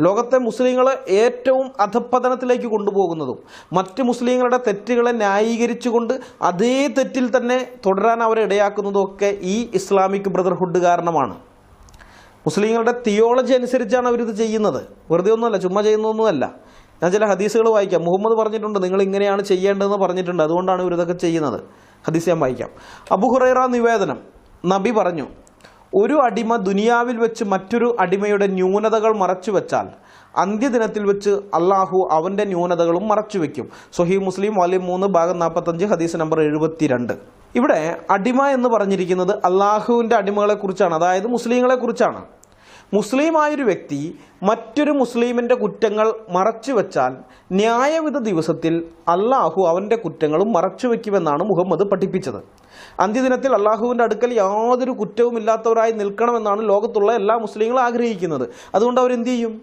ലോകത്തെ മുസ്ലിങ്ങളെ ഏറ്റവും അധപ്പതനത്തിലേക്ക് കൊണ്ടുപോകുന്നതും മറ്റ് മുസ്ലിങ്ങളുടെ തെറ്റുകളെ ന്യായീകരിച്ചുകൊണ്ട് അതേ തെറ്റിൽ തന്നെ തുടരാൻ അവരെ ഇടയാക്കുന്നതുമൊക്കെ ഈ ഇസ്ലാമിക് ബ്രദർഹുഡ് കാരണമാണ്. മുസ്ലിങ്ങളുടെ തിയോളജി അനുസരിച്ചാണ് അവരിത് ചെയ്യുന്നത്. വെറുതെ ഒന്നുമല്ല ചുമ്മാ ചെയ്യുന്നതൊന്നുമല്ല. ഞാൻ ചില ഹദീസുകൾ വായിക്കാം. മുഹമ്മദ് പറഞ്ഞിട്ടുണ്ട് നിങ്ങൾ ഇങ്ങനെയാണ് ചെയ്യേണ്ടതെന്ന് പറഞ്ഞിട്ടുണ്ട്. അതുകൊണ്ടാണ് ഇവരിതൊക്കെ ചെയ്യുന്നത്. ഹദീസ് ഞാൻ വായിക്കാം. അബുഹുറൈറ നിവേദനം. നബി പറഞ്ഞു ഒരു അടിമ ദുനിയാവിൽ വെച്ച് മറ്റൊരു അടിമയുടെ ന്യൂനതകൾ മറച്ചു വെച്ചാൽ അന്ത്യദിനത്തിൽ വെച്ച് അള്ളാഹു അവന്റെ ന്യൂനതകളും മറച്ചു വെക്കും. സൊഹീ മുസ്ലിം വാല്യം മൂന്ന് ഭാഗം നാൽപ്പത്തഞ്ച് ഹദീസ് നമ്പർ എഴുപത്തിരണ്ട്. ഇവിടെ അടിമ എന്ന് പറഞ്ഞിരിക്കുന്നത് അള്ളാഹുവിന്റെ അടിമകളെക്കുറിച്ചാണ്. അതായത് മുസ്ലിങ്ങളെ കുറിച്ചാണ് മുസ്ലിമായൊരു വ്യക്തി മറ്റൊരു മുസ്ലിമിന്റെ കുറ്റങ്ങൾ മറച്ചു വെച്ചാൽ ന്യായവിധ ദിവസത്തിൽ അള്ളാഹു അവന്റെ കുറ്റങ്ങളും മറച്ചു വയ്ക്കുമെന്നാണ് മുഹമ്മദ് പഠിപ്പിച്ചത്. അന്ത്യദിനത്തിൽ അള്ളാഹുവിന്റെ അടുക്കൽ യാതൊരു കുറ്റവും ഇല്ലാത്തവരായി നിൽക്കണമെന്നാണ് ലോകത്തുള്ള എല്ലാ മുസ്ലിങ്ങളും ആഗ്രഹിക്കുന്നത്. അതുകൊണ്ട് അവരെന്ത് ചെയ്യും?